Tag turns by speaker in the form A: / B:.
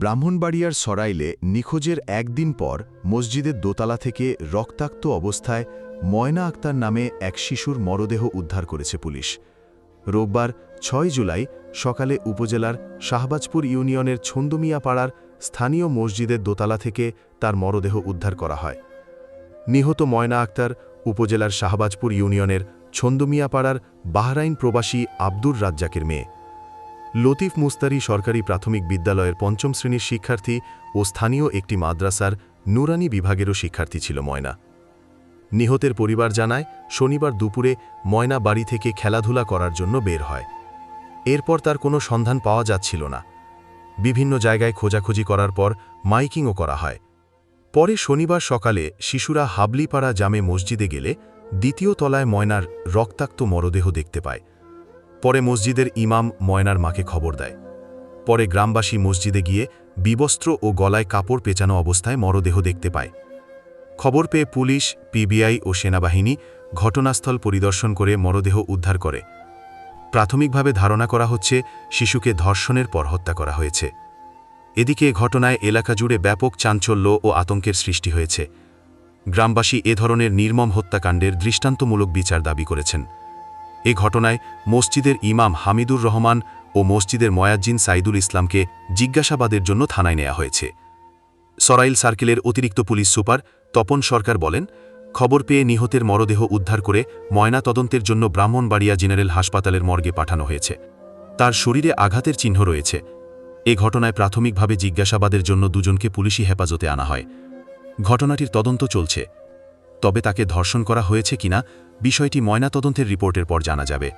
A: ব্রাহ্মণবাড়িয়ার সরাইলে নিখোঁজের একদিন পর মসজিদের দোতলা থেকে রক্তাক্ত অবস্থায় ময়না আক্তার নামে এক শিশুর মরদেহ উদ্ধার করেছে পুলিশ। রোববার ছয় জুলাই সকালে উপজেলার শাহবাজপুর ইউনিয়নের ছন্দমিয়া পাড়ার স্থানীয় মসজিদের দোতলা থেকে তার মরদেহ উদ্ধার করা হয়। নিহত ময়না আক্তার উপজেলার শাহবাজপুর ইউনিয়নের ছন্দমিয়া পাড়ার বাহরাইন প্রবাসী আব্দুর রাজ্জাকের মেয়ে। লতিফ মুস্তারি সরকারি প্রাথমিক বিদ্যালয়ের পঞ্চম শ্রেণির শিক্ষার্থী ও স্থানীয় একটি মাদ্রাসার নুরানি বিভাগেরও শিক্ষার্থী ছিল ময়না। নিহতের পরিবার জানায়, শনিবার দুপুরে ময়না বাড়ি থেকে খেলাধুলা করার জন্য বের হয়। এরপর তার কোনো সন্ধান পাওয়া যাচ্ছিল না। বিভিন্ন জায়গায় খোঁজাখুঁজি করার পর মাইকিংও করা হয়। পরে শনিবার সকালে শিশুরা হাবলিপাড়া জামে মসজিদে গেলে দ্বিতীয় তলায় ময়নার রক্তাক্ত মরদেহ দেখতে পায়। পরে মসজিদের ইমাম ময়নার মাকে খবর দেয়। পরে গ্রামবাসী মসজিদে গিয়ে বিবস্ত্র ও গলায় কাপড় পেঁচানো অবস্থায় মরদেহ দেখতে পায়। খবর পেয়ে পুলিশ, পিবিআই ও সেনাবাহিনী ঘটনাস্থল পরিদর্শন করে মরদেহ উদ্ধার করে। প্রাথমিকভাবে ধারণা করা হচ্ছে শিশুকে ধর্ষণের পর হত্যা করা হয়েছে। এদিকে ঘটনায় এলাকা জুড়ে ব্যাপক চাঞ্চল্য ও আতঙ্কের সৃষ্টি হয়েছে। গ্রামবাসী এ ধরনের নির্মম হত্যাকাণ্ডের দৃষ্টান্তমূলক বিচার দাবি করেছেন। এ ঘটনায় মসজিদের ইমাম হামিদুর রহমান ও মসজিদের ময়াজ্জিন সাইদুল ইসলামকে জিজ্ঞাসাবাদের জন্য থানায় নেওয়া হয়েছে। সরাইল সার্কেলের অতিরিক্ত পুলিশ সুপার তপন সরকার বলেন, খবর পেয়ে নিহতের মরদেহ উদ্ধার করে ময়না তদন্তের জন্য ব্রাহ্মণবাড়িয়া জেনারেল হাসপাতালের মর্গে পাঠানো হয়েছে। তার শরীরে আঘাতের চিহ্ন রয়েছে। এ ঘটনায় প্রাথমিকভাবে জিজ্ঞাসাবাদের জন্য দুজনকে পুলিশি হেফাজতে আনা হয়। ঘটনাটির তদন্ত চলছে। তবে তাকে ধর্ষণ করা হয়েছে কিনা বিষয়টি ময়নাতদন্তের রিপোর্টের পর জানা যাবে।